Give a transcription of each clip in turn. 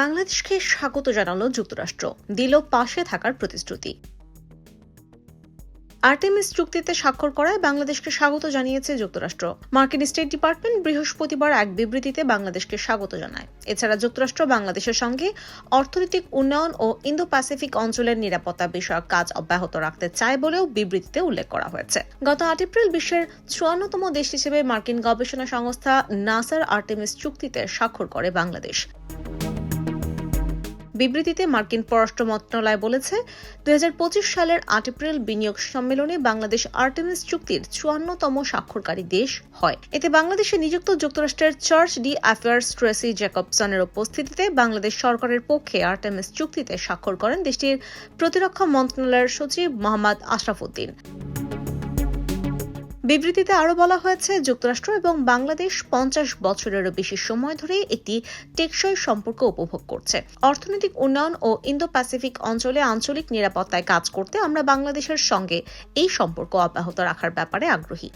বাংলাদেশকে স্বাগত জানালো যুক্তরাষ্ট্র। দিল পাশে থাকার প্রতিশ্রুতি। আর্টেমিস চুক্তিতে স্বাক্ষর করায় বাংলাদেশকে স্বাগত জানিয়েছে যুক্তরাষ্ট্র। মার্কিন স্টেট ডিপার্টমেন্ট বৃহস্পতিবার এক বিবৃতিতে বাংলাদেশকে স্বাগত জানায়। এছাড়া যুক্তরাষ্ট্র বাংলাদেশের সঙ্গে অর্থনৈতিক উন্নয়ন ও ইন্দো প্যাসিফিক অঞ্চলের নিরাপত্তা বিষয়ক কাজ অব্যাহত রাখতে চায় বলেও বিবৃতিতে উল্লেখ করা হয়েছে। গত আট এপ্রিল বিশ্বের চুয়ান্নতম দেশ হিসেবে মার্কিন গবেষণা সংস্থা নাসার আর্টেমিস চুক্তিতে স্বাক্ষর করে বাংলাদেশ। বিবৃতিতে মার্কিন পররাষ্ট্র মন্ত্রণালয় বলেছে, দুই হাজার পঁচিশ সালের আট এপ্রিল বিনিয়োগ সম্মেলনে বাংলাদেশ আর্টেমিস চুক্তির চুয়ান্নতম স্বাক্ষরকারী দেশ হয়। এতে বাংলাদেশে নিযুক্ত যুক্তরাষ্ট্রের চার্চ ডি অ্যাফেয়ার্স ট্রেসি জ্যাকবসনের উপস্থিতিতে বাংলাদেশ সরকারের পক্ষে আর্টেমিস চুক্তিতে স্বাক্ষর করেন দেশটির প্রতিরক্ষা মন্ত্রণালয়ের সচিব মোহাম্মদ আশরাফুদ্দিন বিবৃতিতে আরও বলা হয়েছে, যুক্তরাষ্ট্র এবং বাংলাদেশ পঞ্চাশ বছরেরও বেশি সময় ধরে একটি টেকসই সম্পর্ক উপভোগ করছে। অর্থনৈতিক উন্নয়ন ও ইন্দো প্যাসিফিক অঞ্চলে আঞ্চলিক নিরাপত্তায় কাজ করতে আমরা বাংলাদেশের সঙ্গে এই সম্পর্ক অব্যাহত রাখার ব্যাপারে আগ্রহী।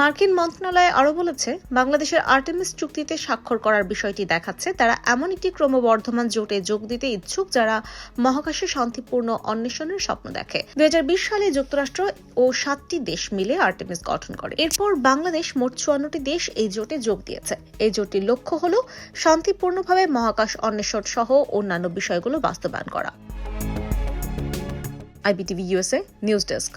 মার্কিন মন্ত্রণালয় আরও বলেছে, বাংলাদেশের আর্টেমিস চুক্তিতে স্বাক্ষর করার বিষয়টি দেখাচ্ছে। তারা এমন একটি ক্রমবর্ধমান জোটে যোগ দিতে ইচ্ছুক যারা মহাকাশে শান্তিপূর্ণ অন্বেষণের স্বপ্ন দেখে। দু হাজার বিশ সালে যুক্তরাষ্ট্র ও সাতটি দেশ মিলে আর্টেমিস গঠন করে। এরপর বাংলাদেশ মোট চুয়ান্নটি দেশ এই জোটে যোগ দিয়েছে। এই জোটটির লক্ষ্য হল শান্তিপূর্ণভাবে মহাকাশ অন্বেষণ সহ অন্যান্য বিষয়গুলো বাস্তবায়ন করা। IBTV USA news desk.